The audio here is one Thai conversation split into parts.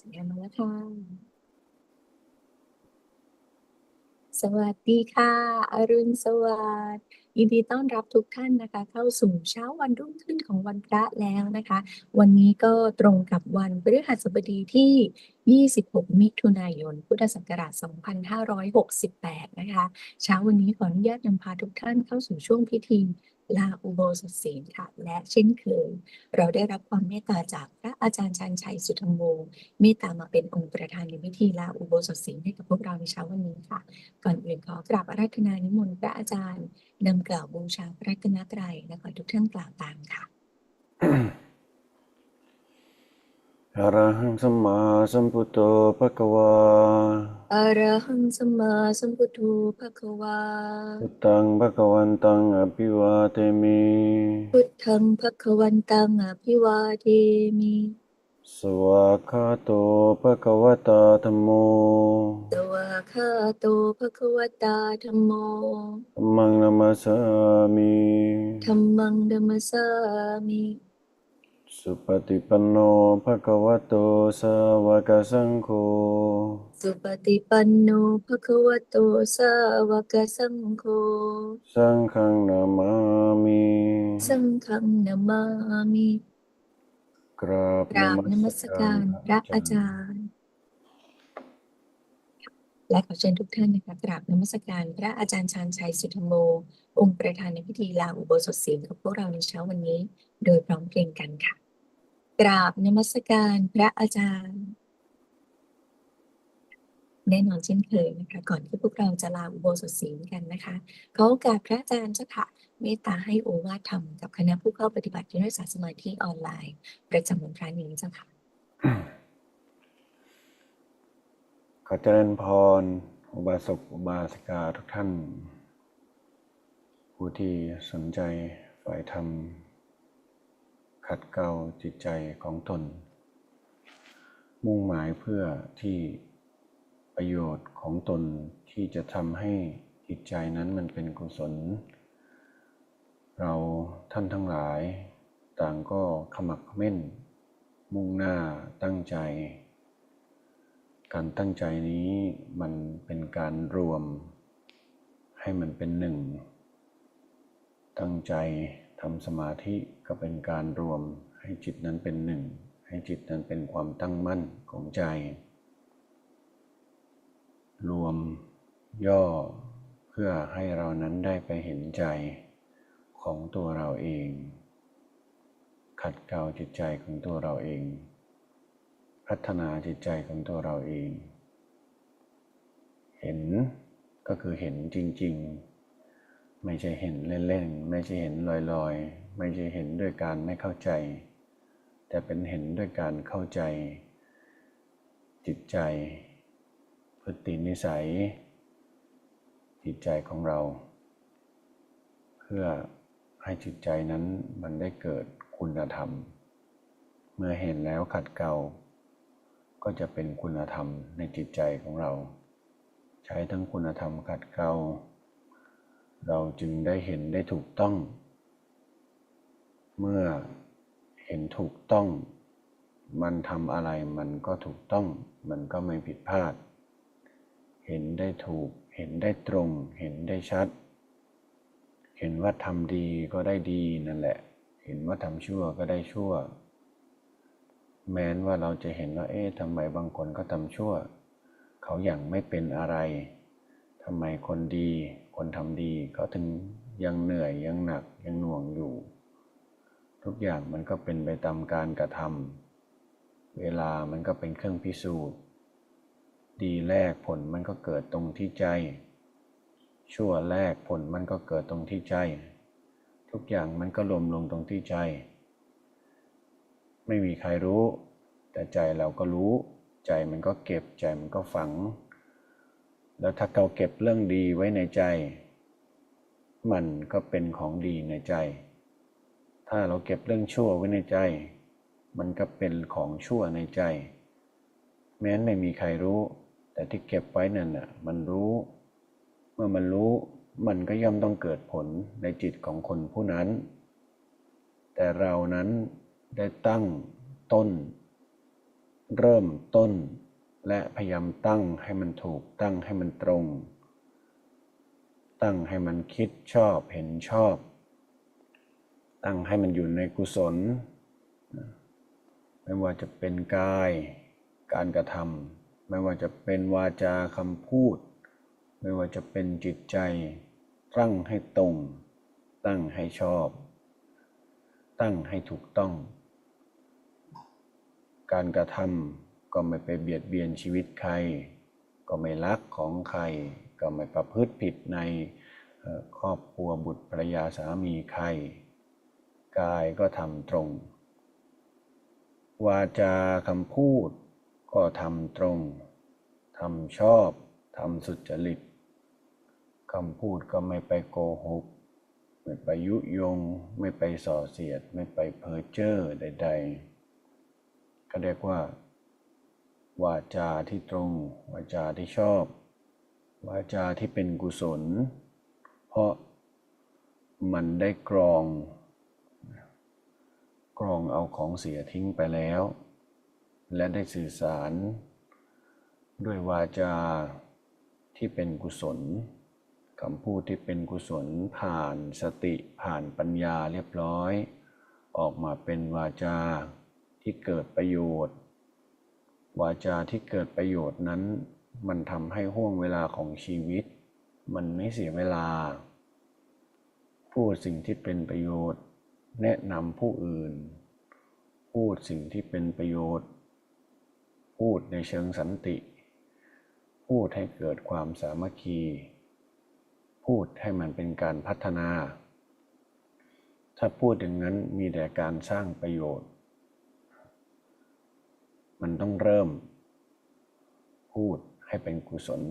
สัญญาณมาแล้วค่ะ สวัสดีค่ะ อรุณสวัสดิ์ยินดีต้อนรับทุกท่านนะคะ เข้าสู่เช้าวันรุ่งขึ้นของวันพระแล้วนะคะ วันนี้ก็ตรงกับวันพฤหัสบดีที่ 26 มิถุนายน พุทธศักราช 2568 นะคะ เช้าวันนี้ขออนุญาตนำพาทุกท่านเข้าสู่ช่วงพิธี ลาอุโบสถศีลค่ะ และเช่นเคย เราได้รับความเมตตาจากพระอาจารย์ชันชัยสุธรรมโมเมตตามาเป็นองค์ประธานในพิธีลาอุโบสถศีลให้กับพวกเราในเช้าวันนี้ค่ะ ก่อนอื่นขอกราบอาราธนานิมนต์พระอาจารย์นำกล่าวบูชาพระรัตนตรัยและขอทุกท่านกล่าวตามค่ะ อะระหังสัมมาสัมพุทโธภะคะวาอะระหังสัมมาสัมพุทโธภะคะวาพุทธังภะคะวันตังอภิวาเทมิพุทธังภะคะวันตังอภิวาเทมิสวากขาโตภะคะวตาธัมโมสวากขาโตภะคะวตาธัมโมธัมมังนามัสสามิธัมมังธัมมัสสามิ สุปฏิปันโนภะคะวะโตสาวกสังโฆ สุปฏิปันโนภะคะวะโตสาวกสังโฆ สังฆังนามามิ สังฆังนามามิ กราบกราบนมัสการพระอาจารย์ และขอเชิญทุกท่านนะคะกราบนมัสการพระอาจารย์ชาญชัยสุธรรมโม องค์ประธานในพิธีลาอุโบสถศีลกับพวกเราในเช้าวันนี้ โดยพร้อมเพรียงกันค่ะ กราบนมัสการพระอาจารย์ แน่นอนเช่นเคยนะคะ ก่อนที่พวกเราจะลาอุโบสถศีลกันนะคะขอโอกาสพระอาจารย์เจ้าค่ะเมตตาให้โอวาทธรรมกับคณะผู้เข้าปฏิบัติยุทธศาสตร์สมาธิออนไลน์ ประจำวันพระนี้เจ้าค่ะขอเจริญพรอุบาสกอุบาสิกาทุกท่าน ผู้ที่สนใจฝ่ายธรรม ขัดเกลาจิตใจของตน มุ่งหมายเพื่อที่ประโยชน์ของตนที่จะทำให้จิตใจนั้นมันเป็นกุศล เราท่านทั้งหลาย ต่างก็ขมักเม้นมุ่งหน้าตั้งใจ การตั้งใจนี้มันเป็นการรวม ให้มันเป็นหนึ่ง ตั้งใจ ทำสมาธิก็เป็นการรวมให้จิตนั้นเป็นหนึ่ง ให้จิตนั้นเป็นความตั้งมั่นของใจ รวมย่อเพื่อให้เรานั้นได้ไปเห็นใจของตัวเราเอง ขัดเกลาจิตใจของตัวเราเอง พัฒนาจิตใจของตัวเราเอง เห็นก็คือเห็นจริง ๆ ไม่ใช่เห็นเล่นๆ ไม่ใช่เห็นลอยๆ ไม่ใช่เห็นด้วยการไม่เข้าใจ แต่เป็นเห็นด้วยการเข้าใจ จิตใจ พฤตินิสัย จิตใจของเรา เพื่อให้จิตใจนั้นมันได้เกิดคุณธรรม เมื่อเห็นแล้วขัดเกลาก็จะเป็นคุณธรรมในจิตใจของเรา ใช้ทั้งคุณธรรมขัดเกลา เราจึงได้เห็นได้ถูกต้อง เมื่อเห็นถูกต้อง มันทำอะไรมันก็ถูกต้อง มันก็ไม่ผิดพลาด เห็นได้ถูก เห็นได้ตรง เห็นได้ชัด เห็นว่าทำดีก็ได้ดีนั่นแหละ เห็นว่าทำชั่วก็ได้ชั่ว แม้นว่าเราจะเห็นว่า เอ๊ะทำไมบางคนก็ทำชั่ว เขาอย่างไม่เป็นอะไรทำไมคนดี คนทำดีเขาถึงยังเหนื่อยยังหนักยังหน่วงอยู่ ทุกอย่างมันก็เป็นไปตามการกระทำเวลามันก็เป็นเครื่องพิสูจน์ ดีแรกผลมันก็เกิดตรงที่ใจ ชั่วแรกผลมันก็เกิดตรงที่ใจ ทุกอย่างมันก็รวมลงตรงที่ใจ ไม่มีใครรู้ แต่ใจเราก็รู้ ใจมันก็เก็บใจมันก็ฝัง แล้วถ้าเราเก็บเรื่องดีไว้ในใจ มันก็เป็นของดีในใจ ถ้าเราเก็บเรื่องชั่วไว้ในใจ มันก็เป็นของชั่วในใจ แม้นไม่มีใครรู้ แต่ที่เก็บไว้นั่นน่ะมันรู้ เมื่อมันรู้มันก็ย่อมต้องเกิดผลในจิตของคนผู้นั้น แต่เรานั้นได้ตั้งต้น เริ่มต้น และพยายามตั้งให้มันถูกตั้งให้มันตรง ตั้งให้มันคิดชอบเห็นชอบ ตั้งให้มันอยู่ในกุศล ไม่ว่าจะเป็นกายการกระทำไม่ว่าจะเป็นวาจาคำพูด ไม่ว่าจะเป็นจิตใจ ตั้งให้ตรง ตั้งให้ชอบ ตั้งให้ถูกต้อง การกระทำ ก็ไม่ไปเบียดเบียนชีวิตใคร ก็ไม่ลักของใคร ก็ไม่ประพฤติผิดในครอบครัวบุตรภรรยาสามีใคร กายก็ทำตรง วาจาคำพูดก็ทำตรงทำชอบทำสุจริตคำพูดก็ไม่ไปโกหก ไม่ไปยุยง ไม่ไปส่อเสียด ไม่ไปเพ้อเจ้อใด ๆ ก็เรียกว่า วาจาที่ตรง วาจาที่ชอบ วาจาที่เป็นกุศล เพราะมันได้กรอง กรองเอาของเสียทิ้งไปแล้ว และได้สื่อสาร ด้วยวาจาที่เป็นกุศลคำพูดที่เป็นกุศลผ่านสติผ่านปัญญาเรียบร้อย ออกมาเป็นวาจาที่เกิดประโยชน์ วาจาที่เกิดประโยชน์นั้น มันทำให้ห่วงเวลาของชีวิต มันไม่เสียเวลา พูดสิ่งที่เป็นประโยชน์ แนะนำผู้อื่น พูดสิ่งที่เป็นประโยชน์ พูดในเชิงสันติ พูดให้เกิดความสามัคคี พูดให้มันเป็นการพัฒนา ถ้าพูดอย่างนั้นมีแต่การสร้างประโยชน์ มันต้องเริ่ม พูดให้เป็นกุศล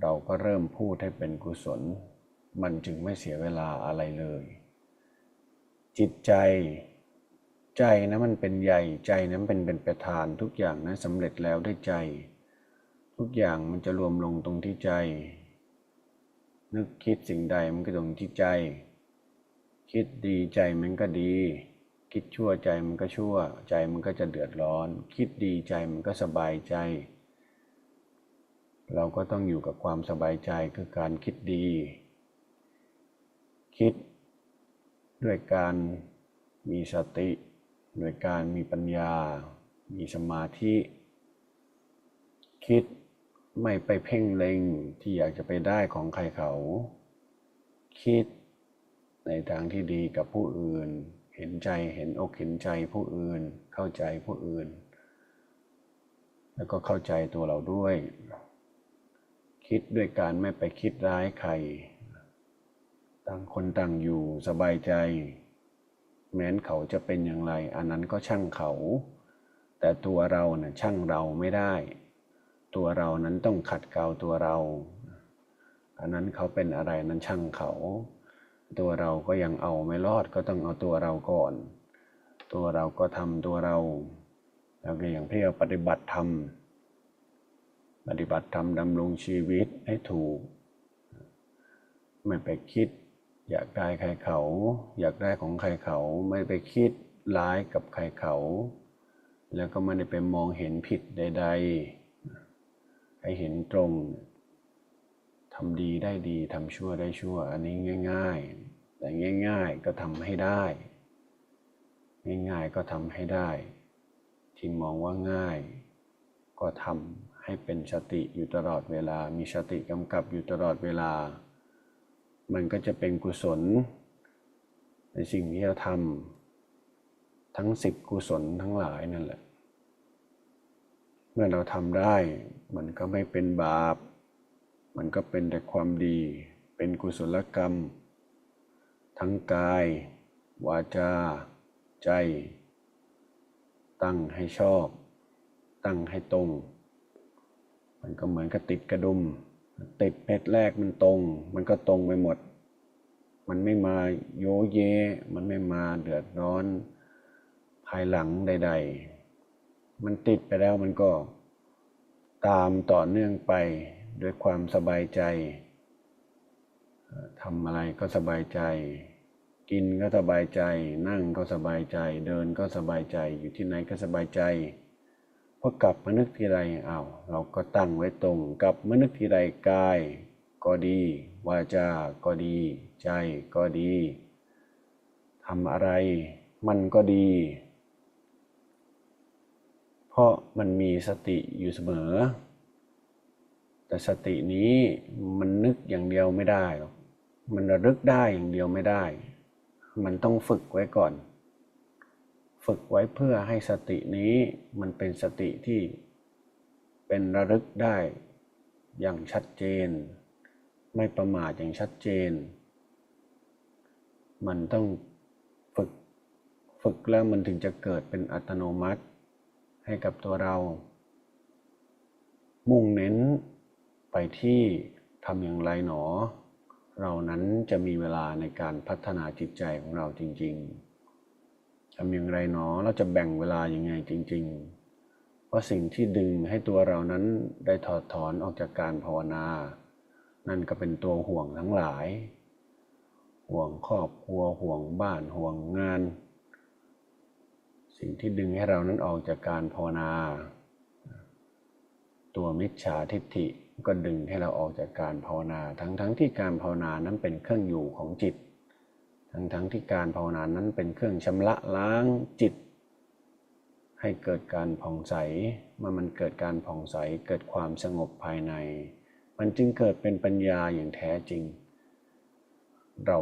เราก็เริ่มพูดให้เป็นกุศล มันจึงไม่เสียเวลาอะไรเลย จิตใจใจนะมันเป็นใหญ่ใจนั้นเป็นเป็นประธานทุกอย่างนะสำเร็จแล้วได้ใจ ทุกอย่างมันจะรวมลงตรงที่ใจ นึกคิดสิ่งใดมันก็ตรงที่ใจ คิดดีใจมันก็ดี คิดชั่วใจมันก็ชั่ว ใจมันก็จะเดือดร้อน คิดดีใจมันก็สบายใจ เราก็ต้องอยู่กับความสบายใจคือการคิดดี คิดด้วยการมีสติด้วยการมีปัญญา มีสมาธิ คิดไม่ไปเพ่งเล็งที่อยากจะไปได้ของใครเขา คิดในทางที่ดีกับผู้อื่น เห็นใจเห็นอกเห็นใจผู้อื่น เข้าใจผู้อื่น แล้วก็เข้าใจตัวเราด้วย คิดด้วยการไม่ไปคิดร้ายใคร ต่างคนต่างอยู่สบายใจ แม้นเขาจะเป็นอย่างไร อันนั้นก็ช่างเขา แต่ตัวเราเนะ่ยช่างเราไม่ได้ ตัวเรานั้นต้องขัดเกลาตัวเรา อันนั้นเขาเป็นอะไรนั้นช่างเขา ตัวเราก็ยังเอาไม่รอดก็ต้องเอาตัวเราก่อน ตัวเราก็ทำตัวเรา แล้วก็อย่างที่เราปฏิบัติธรรมปฏิบัติธรรมดำรงชีวิตให้ถูก ไม่ไปคิด อยากได้ใครเขา อยากได้ของใครเขาไม่ไปคิดร้ายกับใครเขา แล้วก็ไม่ได้ไปมองเห็นผิดใด ๆ ให้เห็นตรงทำดีได้ดีทำชั่วได้ชั่ว อันนี้ง่าย ๆ แต่ง่าย ๆก็ทำให้ได้ ง่ายๆก็ทำให้ได้ ที่มองว่าง่าย ก็ทำให้เป็นสติอยู่ตลอดเวลา มีสติกำกับอยู่ตลอดเวลา มันก็จะเป็นกุศล ในสิ่งที่เราทำทั้งสิบกุศลทั้งหลายนั่นแหละ เมื่อเราทำได้ มันก็ไม่เป็นบาป มันก็เป็นแต่ความดี เป็นกุศลกรรม ทั้งกาย วาจา ใจ ตั้งให้ชอบ ตั้งให้ตรง มันก็เหมือนกับติดกระดุม ติดเม็ดแรกมันตรง มันก็ตรงไปหมด มันไม่มาโยเย มันไม่มาเดือดร้อน ภายหลังใด ๆ มันติดไปแล้วมันก็ตามต่อเนื่องไปด้วยความสบายใจ ทำอะไรก็สบายใจ กินก็สบายใจ นั่งก็สบายใจ เดินก็สบายใจ อยู่ที่ไหนก็สบายใจพอกลับมานึกทีไรอ้าวเราก็ตั้งไว้ตรงกลับมานึกทีไรกาย ก็ดีวาจาก็ดี ใจก็ดีทำอะไร มันก็ดี เพราะมันมีสติอยู่เสมอ แต่สตินี้มันนึกอย่างเดียวไม่ได้หรอก มันระลึกได้อย่างเดียวไม่ได้ มันต้องฝึกไว้ก่อน ฝึกไว้เพื่อให้สตินี้มันเป็นสติที่เป็นระลึกได้อย่างชัดเจน ไม่ประมาทอย่างชัดเจน มันต้องฝึกฝึกแล้วมันถึงจะเกิดเป็นอัตโนมัติให้กับตัวเรา มุ่งเน้นไปที่ทำอย่างไรหนอ เรานั้นจะมีเวลาในการพัฒนาจิตใจของเราจริง ๆทำอย่างไรหนอเราจะแบ่งเวลายังไงจริง ๆ เพราะสิ่งที่ดึงให้ตัวเรานั้นได้ถอดถอนออกจากการภาวนา นั่นก็เป็นตัวห่วงทั้งหลาย ห่วงครอบครัวห่วงบ้านห่วงงาน สิ่งที่ดึงให้เรานั้นออกจากการภาวนา ตัวมิจฉาทิฏฐิ ก็ดึงให้เราออกจากการภาวนา ทั้งๆทที่การภาวนานั้นเป็นเครื่องอยู่ของจิต ทั้งๆทที่การภาวนานั้นเป็นเครื่องชำระล้างจิต ให้เกิดการผ่องใส เมื่อมันเกิดการผ่องใสเกิดความสงบภายใน มันจึงเกิดเป็นปัญญาอย่างแท้จริง เรา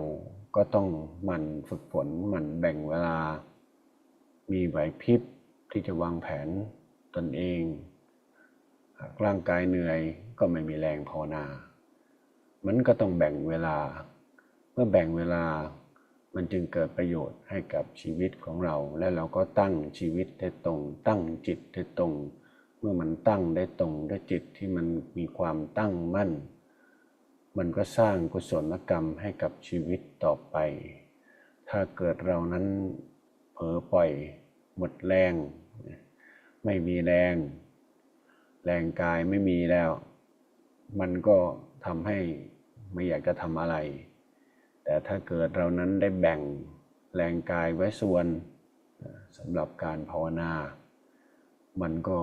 ก็ต้องหมั่นฝึกฝนหมั่นแบ่งเวลา มีไหวพริบที่จะวางแผนตนเอง หากร่างกายเหนื่อย ก็ไม่มีแรงภาวนา มันก็ต้องแบ่งเวลา เมื่อแบ่งเวลา มันจึงเกิดประโยชน์ให้กับชีวิตของเรา และเราก็ตั้งชีวิตได้ตรง ตั้งจิตได้ตรง เมื่อมันตั้งได้ตรงด้วยจิตที่มันมีความตั้งมั่น มันก็สร้างกุศลกรรมให้กับชีวิตต่อไป ถ้าเกิดเรานั้นเผลอปล่อย หมดแรง ไม่มีแรง แรงกายไม่มีแล้ว มันก็ทำให้ไม่อยากจะทำอะไร แต่ถ้าเกิดเรานั้นได้แบ่งแรงกายไว้ส่วนสำหรับการภาวนา มันก็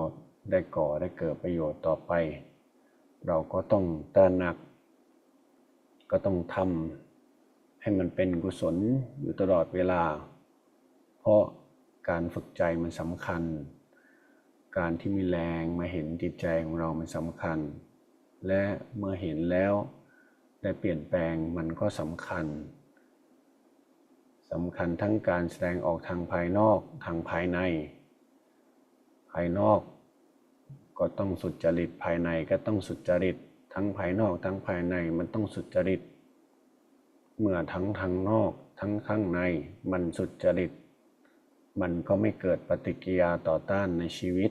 ได้ก่อได้เกิดประโยชน์ต่อไป เราก็ต้องตระหนัก ก็ต้องทำให้มันเป็นกุศลอยู่ตลอดเวลา เพราะการฝึกใจมันสำคัญ การที่มีแรงมาเห็นจิตใจของเรามันสำคัญ และเมื่อเห็นแล้วได้เปลี่ยนแปลงมันก็สำคัญสำคัญทั้งการแสดงออกทางภายนอกทางภายใน ภายนอกก็ต้องสุจริตภายในก็ต้องสุจริต ทั้งภายนอกทั้งภายในมันต้องสุจริต เมื่อทั้งทางนอกทั้งข้างในมันสุจริต มันก็ไม่เกิดปฏิกิริยาต่อต้านในชีวิต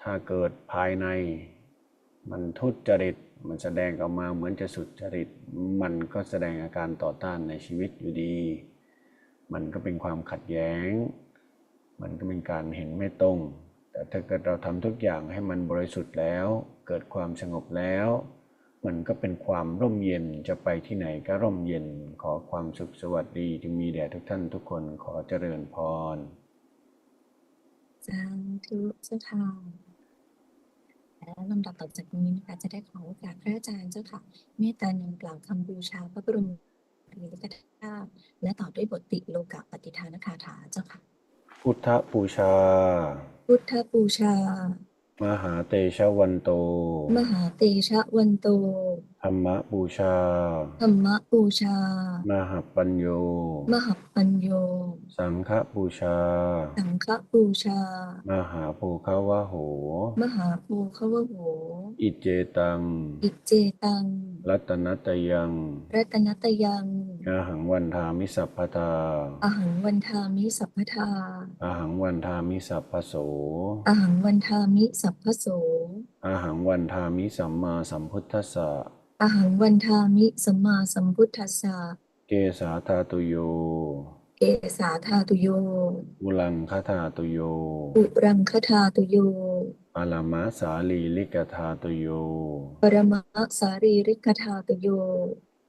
ถ้าเกิดภายใน มันทุจริต มันแสดงออกมาเหมือนจะสุดจริต มันก็แสดงอาการต่อต้านในชีวิตอยู่ดี มันก็เป็นความขัดแย้ง มันก็เป็นการเห็นไม่ตรง แต่ถ้าเกิดเราทำทุกอย่างให้มันบริสุทธิ์แล้ว เกิดความสงบแล้ว มันก็เป็นความร่มเย็น จะไปที่ไหนก็ร่มเย็น ขอความสุขสวัสดีจึงมีแด่ทุกท่านทุกคนขอเจริญพรสาธุเจ้าค่ะ และลำดับต่อจากนี้นะคะ จะได้ขอโอกาสพระอาจารย์เจ้าค่ะ เมตตานำกล่าวคำบูชาพระบรมศาลีริกธาตุและต่อด้วยบทติโลกะปฏิทานคาถาเจ้าค่ะ พุทธบูชา พุทธบูชา มหาเตชะวันโต มหาเตชะวันโต ธรรมบูชา ธรรมบูชา มหาปัญโย มหัปปัญโย สังฆบูชา สังฆบูชา มหาภูคาวะโห มหาภูขวโห อิเจตัง อิเจตัง รัตนตยัง รัตนตยัง อาหังวันทามิสัพพทาอหังวันทามิสัพพทาอาหังวันทามิสัพพโสอหังวันทามิสัพพโสอาหังวันทามิสัมมาสัมพุทธัสสะอหังวันทามิสัมมาสัมพุทธัสสะเกสาธาตุโย เกสาธาตุโย อุลังคธาตุโย อุรังคธาตุโย ปรมาสาลีลิกธาตุโย ปรมะสารีริกธาตุโย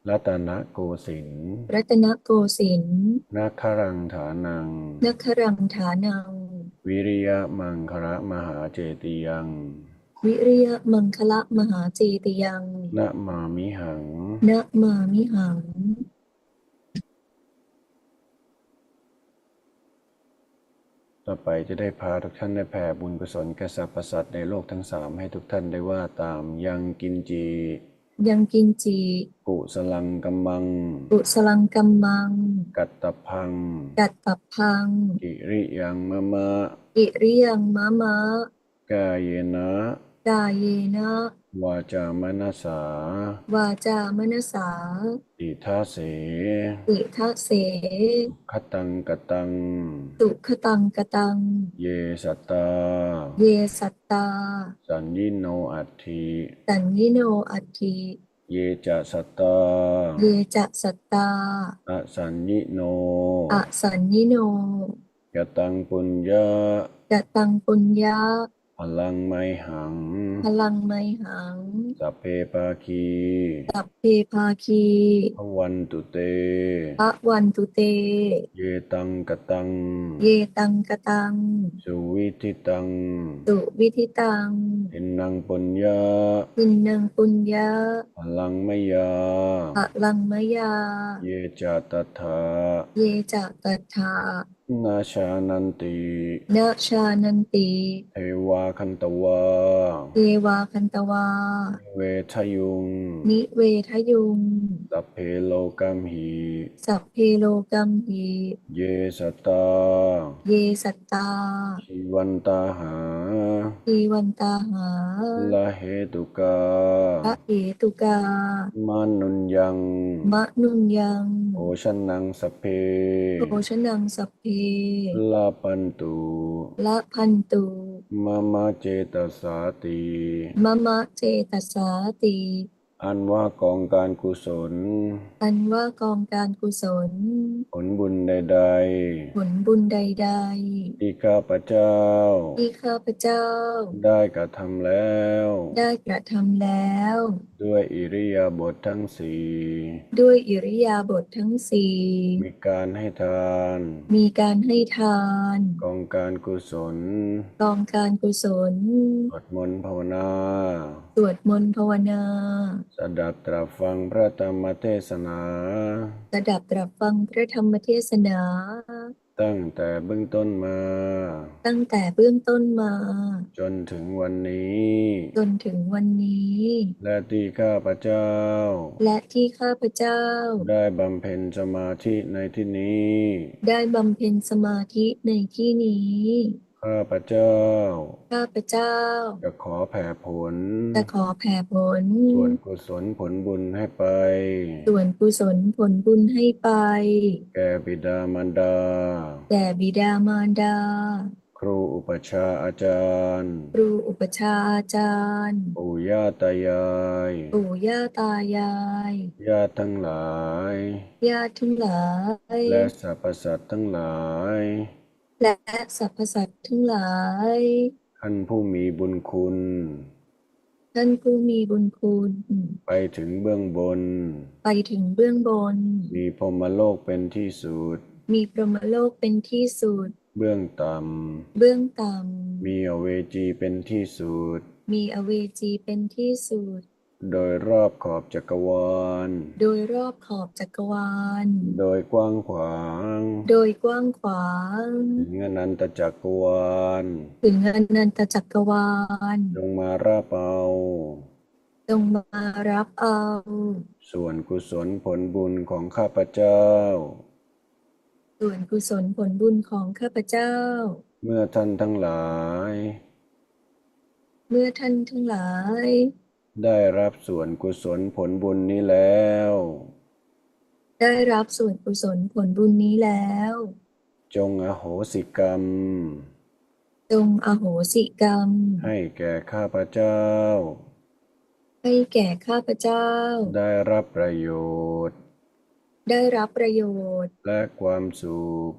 รัตนโกสินทร์รัตนโกสินทร์นาครังฐานังนัครังฐานัง วิริยะมังคละมหาเจติยัง วิริยะมังคละมหาเจติยังนะมามิหัง นะมามิหัง ต่อไปจะได้พาทุกท่านได้แผ่บุญกุศลแก่สรรพสัตว์ในโลกทั้งสามให้ทุกท่านได้ว่าตามยังกินจียังกินจีกุสลังกัมมัง กุสลังกัมมัง กัตตพัง กัตตพังกิริยังมะมะอิริยังมะมะกายเยนะ กายเยนะวาจามนัสสาวาจามนสาอิทัสเสอิทะเสคตังกตังสุขตังกตัง เยสัตตา เยสัตตา สัญญิโนอัตถิสัญญิโนอัตถิเยจะสัตตา เยจะสัตตาอสัญญิโนอสัญญิโนยตังปุญญะกตังปุญญา พลังไมหัง พลังไมหัง สัพเพปาคี สัพเพภาคีพวันตุเตพระวันตุเต เยตังกตัง เยตังกตัง สุวิธิตัง สุวิธิตังอินนังปุญญะอินนังปุญญาพลังไมยาพลังมยา เยจะตถาเยจะตัทธา นาชานันตินาชานันติเทวาคันตวาเทวาคันตวา เวทยุง นิเวทยุง สัพเพโลกัมหิสัพเพโลกัมหิเยสตตา เยสัตตาชีวันตาหาทีวันตาหาละเหตุกาพระเหตุกามานุนยังมะนุนยัง โอชันนังสพเพโภชนังสัพเพลาปันตุ ละพันตุมามาเจตสาติ มะมะเจตสาติ อันว่ากองการกุศล อันว่ากองการกุศล ผลบุญใดผลบุญใดๆ ที่ข้าพเจ้าๆที่ข้าพเจ้า ได้กระทำแล้ว ได้กระทำแล้ว ด้วยอิริยาบถทั้งสี่ด้วยอิริยาบถทั้งสี่มีการให้ทาน มีการให้ทาน กองการกุศล กองการกุศล สวดมนต์ภาวนา สวดมนต์ภาวนาสดับตรับฟังพระธรรมเทศนา สดับตรับฟังพระธรรมเทศนา ตั้งแต่เบื้องต้นมา ตั้งแต่เบื้องต้นมา จนถึงวันนี้ จนถึงวันนี้ และที่ข้าพเจ้า และที่ข้าพเจ้า ได้บำเพ็ญสมาธิในที่นี้ ได้บำเพ็ญสมาธิในที่นี้ ข้าพเจ้า ข้าพเจ้า จะขอแผ่ผล จะขอแผ่ผล ส่วนกุศลผลบุญให้ไป ส่วนกุศลผลบุญให้ไป แก่บิดามารดาแด่บิดามารดา ครูอุปชฌาย์อาจารย์ ครูอุปชฌาย์อาจารย์ ปู่ย่าตายาย ปู่ย่าตายาย ญาติทั้งหลาย ญาติทั้งหลาย และสรรพสัตว์ทั้งหลาย และสรรพสัตว์ทั้งหลาย ท่านผู้มีบุญคุณ ท่านผู้มีบุญคุณ ไปถึงเบื้องบน ไปถึงเบื้องบน มีพรหมโลกเป็นที่สุด มีพรหมโลกเป็นที่สุด เบื้องต่เบื้องต่ำ มีอเวจีเป็นที่สุดำมีอเวจีเป็นที่สุด โดยรอบขอบจักรวาล โดยรอบขอบจักรวาล โดยกว้างขวาง โดยกว้างขวาง ถึงอนันตจักรวาล ถึงอนันตจักรวาลจงมาราบเอาจงมารับเอา ส่วนกุศลผลบุญของข้าพเจ้า ส่วนกุศลผลบุญของข้าพเจ้า เมื่อท่านทั้งหลาย เมื่อท่านทั้งหลาย ได้รับส่วนกุศลผลบุญนี้แล้ว ได้รับส่วนกุศลผลบุญนี้แล้ว จงอโหสิกรรม จงอโหสิกรรม ให้แก่ข้าพเจ้า ให้แก่ข้าพเจ้า ได้รับประโยชน์ ได้รับประโยชน์ และความสุข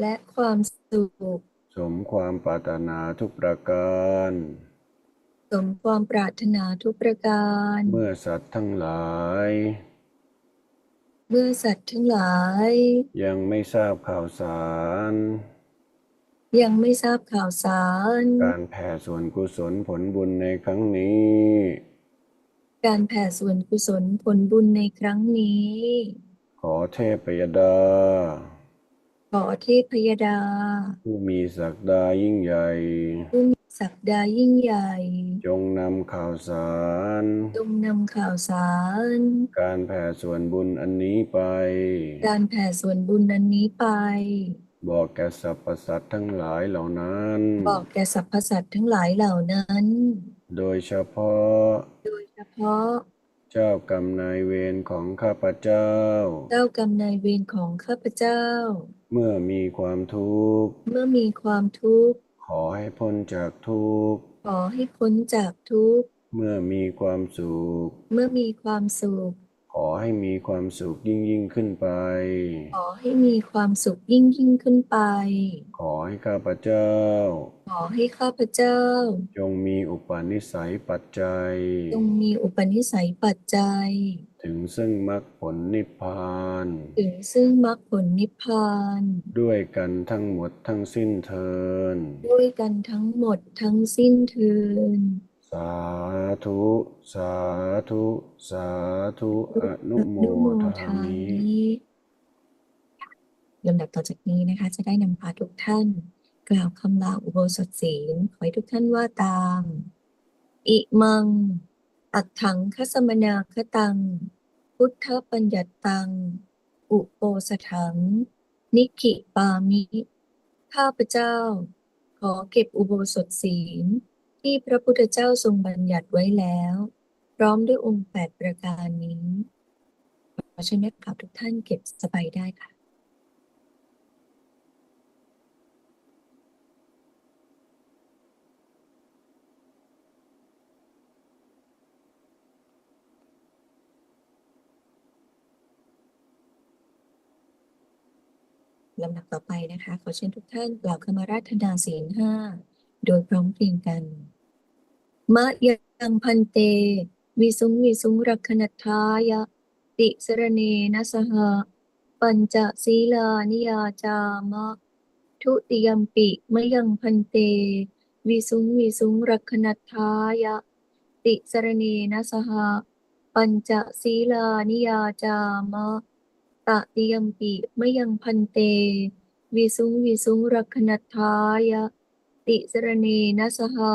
และความสุข สมความปรารถนาทุกประการ สมความปรารถนาทุกประการ เมื่อสัตว์ทั้งหลาย เมื่อสัตว์ทั้งหลาย ยังไม่ทราบข่าวสาร ยังไม่ทราบข่าวสาร การแผ่ส่วนกุศลผลบุญในครั้งนี้ การแผ่ส่วนกุศลผลบุญในครั้งนี้ ขอเทพยดา ขอเทพยดา ผู้มีศักดายิ่งใหญ่ผู้มี ศักดายิ่งใหญ่ จงนำข่าวสาร จงนำข่าวสาร การแผ่ส่วนบุญอันนี้ไป การแผ่ส่วนบุญนั้นนี้ไป บอกแก่สรรพสัตว์ทั้งหลายเหล่านั้น บอกแก่สรรพสัตว์ทั้งหลายเหล่านั้น โดยเฉพาะ โดยเฉพาะ เจ้ากรรมนายเวรของข้าพเจ้า เจ้ากรรมนายเวรของข้าพเจ้า เมื่อมีความทุกข์ เมื่อมีความทุกข์ ขอให้พ้นจากทุกข์ ขอให้พ้นจากทุกข์ เมื่อมีความสุข เมื่อมีความสุขข อให้มีความสุขยิ่งยิ่งขึ้นไป ขอให้มีความสุขยิ่งยิ่งขึ้นไป ขอให้ข้าพเจ้า ขอให้ข้าพเจ้า จงมีอุปนิสัยปัจจัย จงมีอุปนิสัยปัจจัย ถึงซึ่งมรรคผลนิพพาน ถึงซึ่งมรรคผลนิพพาน ด้วยกันทั้งหมดทั้งสิ้นเทิน ด้วยกันทั้งหมดทั้งสิ้นเทิน สาธุสาธุสาธุอนุโมอนุโมทามิลำดับต่อจากนี้นะคะ จะได้นำพาทุกท่าน กล่าวคำลาอุโบสถศีลขอให้ทุกท่านว่าตาม อิมัง อัตถังคสมนาคตัง พุทธปัญญตัง อุโปสถัง นิกขิปามิ ข้าพเจ้า ขอเก็บอุโบสถศีล ที่พระพุทธเจ้าทรงบัญญัติไว้แล้ว พร้อมด้วยองค์แปดประการนี้ขอเชิญนักข่าวทุกท่านเก็บสบายได้ค่ะลำดับต่อไปนะคะ ขอเชิญทุกท่านกล่าวคำราธนาศีลห้าโดยพร้อมเพรียงกัน มะยังพันเต วิสุงวิสุงรักขณทายะ ติสรเนนะสหะปัญจศีลานิยาจามะ ทุติยมปิมะยังพันเต วิสุงวิสุงรักขณทายะ ติสรเนนะสหะปัญจศีลานิยาจามะ ตติยมปิมะยังพันเต วิสุงวิสุงรักขณทายะ ติสรเนนะสหะ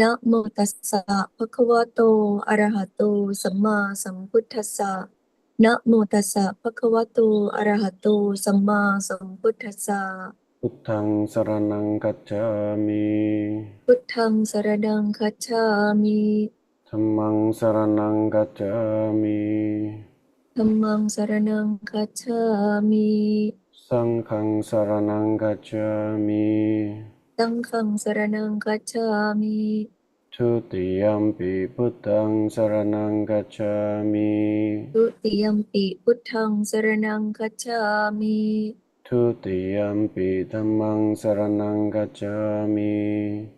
นะโมตัสสะภะคะวะโต อะระหะโต สัมมาสัมพุทธัสสะนะโมตัสสะภะคะวะโต อะระหะโต สัมมาสัมพุทธัสสะ พุทธังสรณังคัจฉามิพุทธังสรณังคัจฉามิธัมมังสรณังคัจฉามิธัมมังสรณังคัจฉามิ สังฆังสรณังคัจฉามิ สังฆังสรณังคัจฉามิทุติยมปิพุทธังสรณังคัจฉามิทุติยมปิพุทธังสรณังคัจฉามิทุติยมปิธัมมังสรณังคัจฉามิ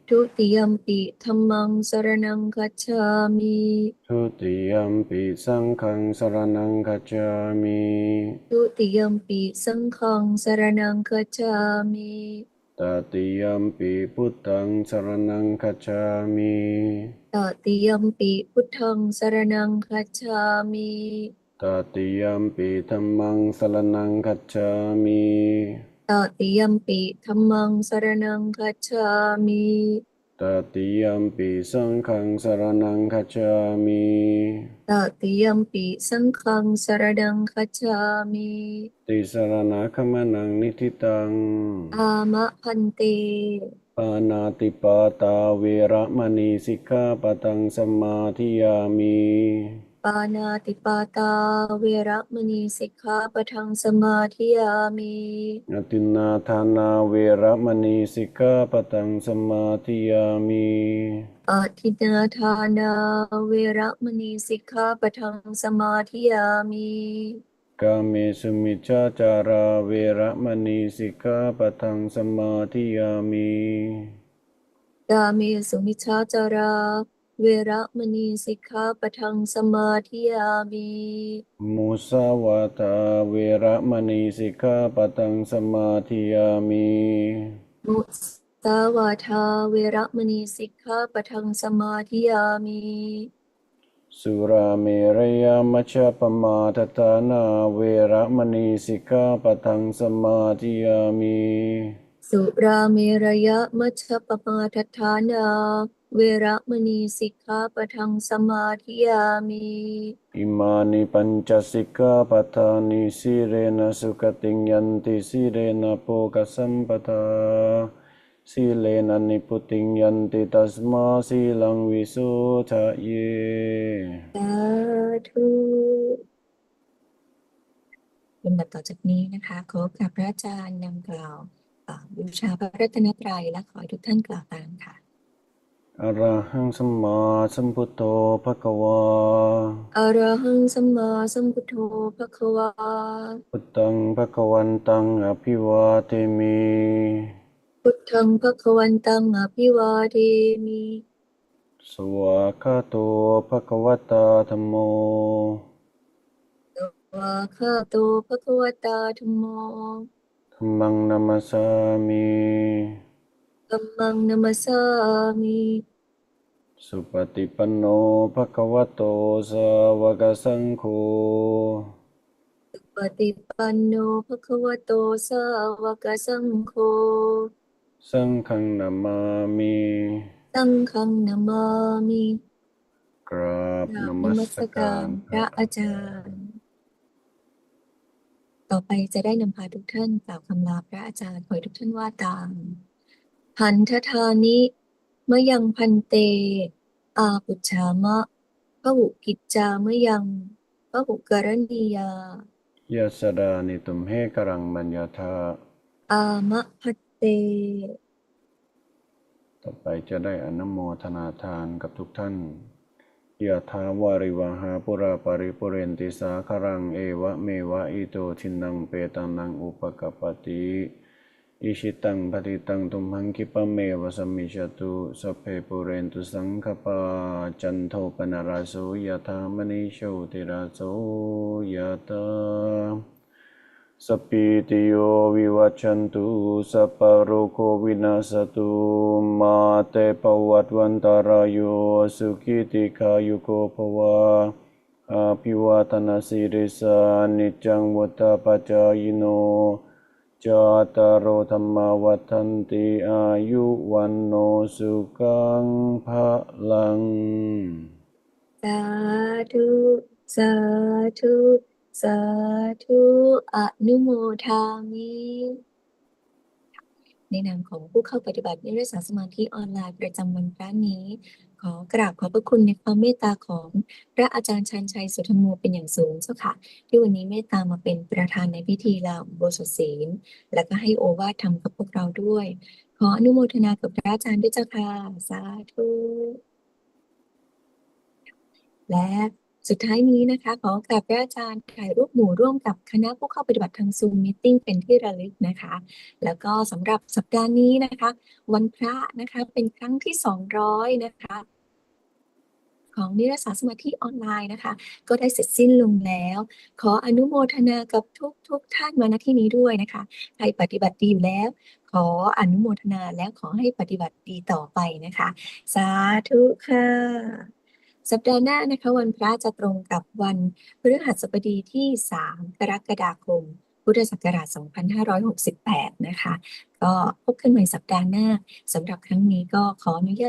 ทุติยมปิธัมมังสรณังคัจฉามิทุติยมปิสังฆังสรณังคัจฉามิทุติยมปิสังฆังสรณังคัจฉามิ ตติยมปิพุทธังสรณังคัจฉามิตติยมปิพุทธังสรณังคัจฉามิตติยมปิธัมมังสรณังคัจฉามิตติยมปิธัมมังสรณังคัจฉามิ ตติยมปิสังฆังสรณังคัจฉามิตติยมปิสังฆังสรณังคัจฉามิติสรณะขมนังนิทิตังอามะพันเตปานาติปาตาเวระมณีสิกขาปะตังสมมาธิยามิ ปานาติปาตา เวระมณีสิกขาปะทังสมาธิยามิอตินนาทานาเวระมณีสิกขาปะตังสมาธิยามิอาทินนาทานาเวระมณีสิกขาปะทังสมาธิยามิกาเมสุมิจฉาจาราเวระมณีสิกขาปะทังสมาธิยามิกาเมสุมิชฌาจารา เวระมณีสิกขาปะทังสมาธิยามิมุสาวาทาเวระมณีสิกขาปะทังสมาธิยามิมุสาวาทาเวระมณีสิกขาปะทังสมาธิยามิสุราเมรยามัชฌะปมาทฐานาเวระมณีสิกขาปะทังสมาธิยามิสุราเมรยะมัชฌปมาทฐานา เวระมณีสิกขาปะทังสมาธิยามิอิมานิปัญจสิกขาปทานิสิเรนะสุขติงยันติสิเรนะโภคสัมปทาสิเลนะนิพุติงยันติตัสมาสิลังวิโสทะเยสาธุลำดับต่อจากนี้นะคะขอกราบพระอาจารย์นำกล่าวอ่าบูชาพระรัตนตรัยและขอให้ทุกท่านกล่าวตามค่ะ อะระหังสัมมาสัมพุทโธภะคะวาอะระหังสัมมาสัมพุทโธภะคะวาพุทธังภะคะวันตังอภิวาเทมิพุทธังภะคะวันตังอภิวาเทมิสวากขาโตภะคะวตาธัมโมวาคาโตภะคะวตาธัมโมธัมมังนัมสสามิธั มมังนัมสสามิสุปฏิปันโนภะคะวะโตสาวกสังโฆปฏิปันโนภะคะวะโตสาวกสังโฆสังฆังนามามิสังฆังนามามิกราบกราบนนมัมัสสกาการรพระอาจารย์ ต่อไปจะได้นำพาทุกท่านกล่าวคำลาพระอาจารย์ขอให้ทุกท่านว่าตาม พันธทานิมะยังพันเต อาปุจฉามะพหุกิจจามะยังพหุกรณียายัสสดานิตุมเหกรังมัญญาทาอามะพัตเต ต่อไปจะได้อนุโมทนาทานกับทุกท่านยะถาวาริวหาปุราปริปุเรนติสาคารังเอวะเมวะอิโตทินังเปตานังอุปกปปติ อิชิตังปฏิตังตุมหังคิปะเมวะสมมิชตุสัพเพปุเรนตุสังคปาจันโทปนราโสยะถามณิโชติราโสยะตาสปิติโยวิวัชันตุสัพพะโรโควินาศตุมาเตปวัตวันตารายโยสุขิติขายุโกภวะอาภิวาทนาสิริสานิจังวุตาปจายโน จาตารธรรมาวัฏันติอายุวันโนสุขังภะลัง สาธุ สาธุ สาธุอนุโมทามิในนามของผู้เข้าปฏิบัติในิรศาสสมาธิออนไลน์ประจำวันพระนี้ อกราบขอบพระคุณในความเมตตาของพระอาจารย์ชันชัยสุธรรมโมเป็นอย่างสูงเจ้าค่ะ ที่วันนี้เมตตามาเป็นประธานในพิธีลาอุโบสถศีล และก็ให้โอวาทธรรมกับพวกเราด้วย ขออนุโมทนากับพระอาจารย์ด้วยเจ้าค่ะ สาธุและสุดท้ายนี้นะคะ ขอกราบพระอาจารย์ถ่ายรูปหมู่ร่วมกับคณะผู้เข้าปฏิบัติทางซูมมิทติ้งเป็นที่ระลึกนะคะ แล้วก็สำหรับสัปดาห์นี้นะคะ วันพระนะคะเป็นครั้งที่ 200 นะคะ ของนิรศาสมาธิออนไลน์นะคะ ก็ได้เสร็จสิ้นลงแล้ว ขออนุโมทนากับทุกทุกท่านมาณที่นี้ด้วยนะคะใครปฏิบัติดีอยู่แล้ว ขออนุโมทนาและขอให้ปฏิบัติดีต่อไปนะคะ สาธุค่ะสัปดาห์หน้านะคะวันพระจะตรงกับวันพฤหัสบดีที่ 3 กรกฎาคม พุทธศักราช 2568 นะคะ ก็พบกันใหม่สัปดาห์หน้าสำหรับครั้งนี้ก็ขออนุญาต